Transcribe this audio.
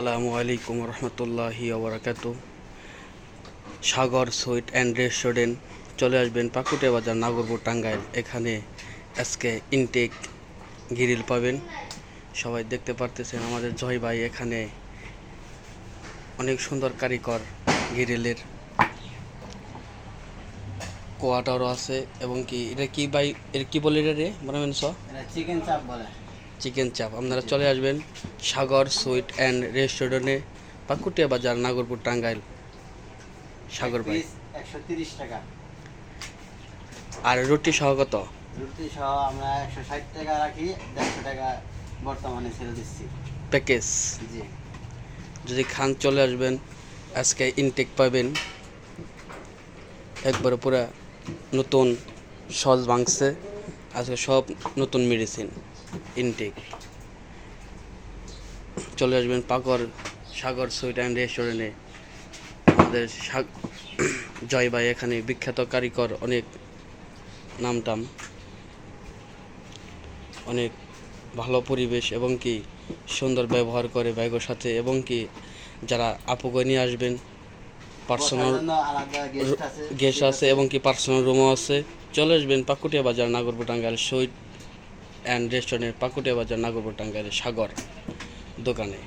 আসসালামু আলাইকুম রহমতুল্লাহি ওবরাকাত সাগর, সুইট অ্যান্ড রেস্টুরেন্ট চলে আসবেন পাকুটিয়া বাজার নাগরপুর টাঙ্গাইল। এখানে আজকে ইনটেক গ্রিল পাবেন। সবাই দেখতে পারতেছেন আমাদের জয় ভাই এখানে অনেক সুন্দর কারিগর গ্রিলের কোয়াটারও আছে এবং কি, এটা কি ভাই এর কি বলে এটা রে? মনে চিকেন চাপ বলে। চিকেন চাপ। আপনারা চলে আসবেন সাগর সুইট অ্যান্ড রেস্টুরেন্টে পাকুটিয়া বাজার নাগরপুর টাঙ্গাইল। সাগর ভাই। একশো তিরিশ টাকা। আর রুটি সহ কত? রুটি সহ আমরা একশো ষাট টাকা রাখি দেড়শো টাকা বর্তমানে ছেড়ে দিচ্ছি। প্যাকেজ। জি। যদি খান চলে আসবেন আজকে ইনটেক পাবেন। একবারে পুরা নতুন সস ভাঙছে। আজকে সব নতুন মেডিসিন ইনটেক চলে আসবেন পাকর সাগর সুইট অ্যান্ড রেস্টুরেন্টে আমাদের জয় ভাই এখানে বিখ্যাত কারিগর অনেক নামটাম অনেক ভালো পরিবেশ এবং কি সুন্দর ব্যবহার করে ব্যাগের সাথে এবং কি যারা আপুকে নিয়ে আসবেন পার্সোনাল গেস্ট আছে। এবং কি পার্সোনাল রুমও আছে। চলে আসবেন পাকুটিয়া বাজার নাগরপুর টাঙ্গাইল সুইট অ্যান্ড রেস্টুরেন্টের পাকুটিয়া বাজার নাগরপুর টাঙ্গাইলের সাগর দোকানে।